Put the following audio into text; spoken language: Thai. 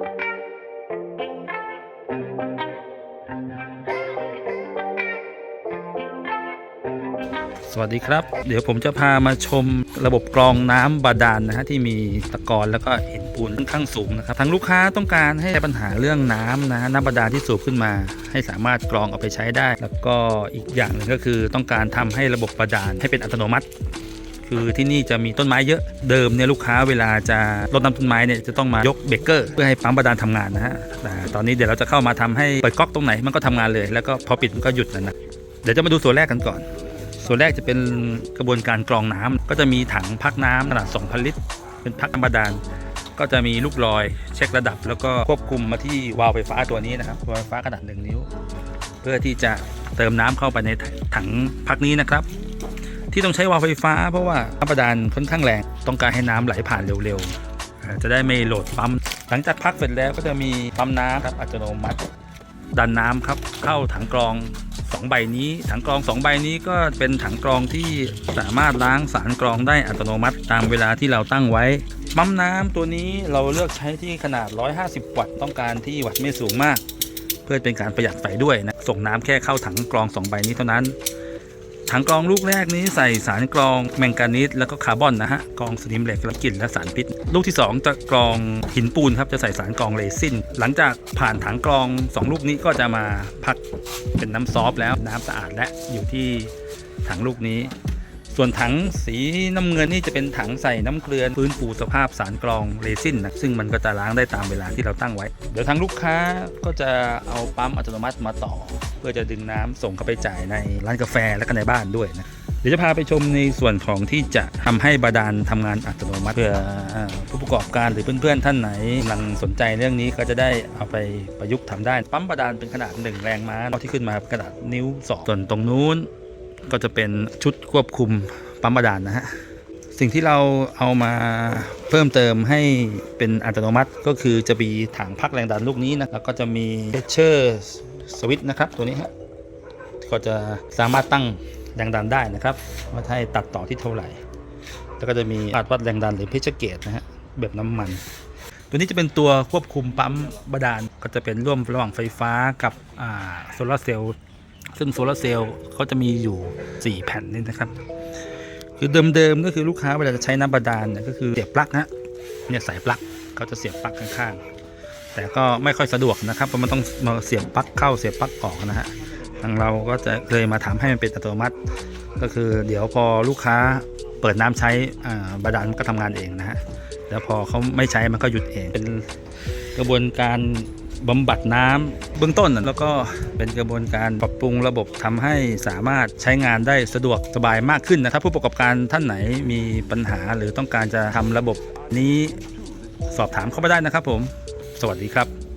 สวัสดีครับ เดี๋ยวผมจะพามาชมระบบกรองน้ำบาดาลนะฮะที่มีตะกอนแล้วก็หินปูนค่อนข้างสูงนะครับทางลูกค้าต้องการให้แก้ปัญหาเรื่องน้ำนะฮะน้ำบาดาลที่สูบขึ้นมา ให้สามารถกรองเอาไปใช้ได้ แล้วก็อีกอย่างหนึ่งก็คือต้องการทำให้ระบบบาดาลให้เป็นอัตโนมัติ คือที่นี่จะมีต้นไม้เยอะเดิมเนี่ยลูกค้าเวลาจะรดน้ำต้นไม้เนี่ยจะต้องมายกเบรกเกอร์เพื่อให้ปั๊มบาดาลทำงานนะฮะแต่ตอนนี้เดี๋ยวเราจะเข้ามาทำให้เปิดก๊อกตรงไหนมันก็ทำงานเลย แล้วก็พอปิดมันก็หยุดนะนะเดี๋ยวจะมาดูส่วนแรกกันก่อน ส่วนแรกจะเป็นกระบวนการกรองน้ำก็จะมีถังพักน้ำขนาด 2,000 ลิตร เป็นพักน้ำบาดาลก็จะมีลูกลอยเช็คระดับ แล้วก็ควบคุมมาที่วาล์วไฟฟ้าตัวนี้นะครับวาล์วไฟฟ้าขนาด 1 นิ้ว เพื่อที่จะเติมน้ำเข้าไปในถังพักนี้นะครับ ที่ต้องใช้วาล์วไฟฟ้า เพราะว่าน้ำบาดาลค่อนข้างแรง ต้องการให้น้ำไหลผ่านเร็วๆ จะได้ไม่โหลดปั๊ม หลังจากพักเสร็จแล้วก็จะมีปั๊มน้ำครับอัตโนมัติ ดันน้ำครับเข้าถังกรอง2ใบนี้ ถังกรอง 2 ใบนี้ก็เป็นถังกรองที่สามารถล้างสารกรองได้อัตโนมัติตามเวลาที่เราตั้งไว้ปั๊มน้ำตัวนี้เราเลือกใช้ที่ขนาด 150 วัตต์ต้องการที่วัตต์ไม่สูงมาก เพื่อเป็นการประหยัดไฟด้วยนะส่งน้ำแค่เข้าถังกรอง 2 ใบนี้เท่านั้น ถังกรองลูกแรกนี้ใส่สารกรองแมงกานีสแล้วก็คาร์บอนนะฮะกรองสนิมเหล็กและกลิ่นและสารพิษ ลูกที่ 2 จะกรองหินปูนครับจะใส่สารกรองเรซินหลังจากผ่านถังกรอง 2 ลูกนี้ก็จะมาพักเป็นน้ำซอฟแล้วน้ำสะอาดและอยู่ที่ถังลูกนี้ ส่วนถังสีน้ำเงินนี่จะเป็นถังใส่น้ำเกลือฟื้นฟูสภาพสารกรองเรซินนะซึ่งมันก็จะล้างได้ตามเวลาที่เราตั้งไว้ เดี๋ยวทางลูกค้าก็จะเอาปั๊มอัตโนมัติมาต่อ เพื่อจะดึงน้ำส่งเข้าไปจ่ายในร้านกาแฟและก็ในบ้านด้วยนะเดี๋ยวจะพาไปชมในส่วนของที่จะทำให้บาดาลทำงานอัตโนมัติเพื่อผู้ประกอบการหรือเพื่อนๆท่านไหนกำลังสนใจเรื่องนี้ก็จะได้เอาไปประยุกต์ทำได้ ปั๊มบาดาลเป็นขนาด 1 แรงม้าที่ขึ้นมาเป็นขนาดนิ้วสองส่วนตรงนู้น ก็จะเป็นชุดควบคุมปั๊มบาดาลนะฮะสิ่งที่เราเอามาเพิ่มเติมให้เป็นอัตโนมัติก็คือจะมีถังพักแรงดันลูกนี้นะแล้วก็จะมีเชเชอร์ สวิตนะครับตัวนี้ฮะก็จะสามารถตั้งแรงดันได้นะครับว่าให้ตัดต่อที่เท่าไหร่ แล้วก็จะมีอัดวัดแรงดันหรือเพชเชเกจนะฮะแบบน้ำมัน ตัวนี้จะเป็นตัวควบคุมปั๊มบาดาลก็จะเป็นร่วมระหว่างไฟฟ้ากับโซลาร์เซลล์ซึ่งโซลาร์เซลล์เขาจะมีอยู่ 4 แผ่นนี่นะครับ คือเดิมๆก็คือลูกค้าเวลาจะใช้น้ำบาดาลเนี่ยก็คือเสียบปลั๊กฮะเนี่ยสายปลั๊กเขาจะเสียบปลั๊กข้างๆ แต่ก็ไม่ค่อยสะดวกนะครับเพราะมันต้องมาเสียบปลั๊กเข้าเสียบปลั๊กออกนะฮะทางเราก็จะเลยมาทำให้มันเป็นอัตโนมัติ ก็คือเดี๋ยวพอลูกค้าเปิดน้ำใช้อ่าบาดาลมันก็ทำงานเองนะฮะแล้วพอเขาไม่ใช้มันก็หยุดเองเป็นกระบวนการบำบัดน้ำเบื้องต้นแล้วก็เป็นกระบวนการปรับปรุงระบบทำให้สามารถใช้งานได้สะดวกสบายมากขึ้นนะครับผู้ประกอบการท่านไหนมีปัญหาหรือต้องการจะทำระบบนี้สอบถามเข้ามาได้นะครับผม สวัสดีครับ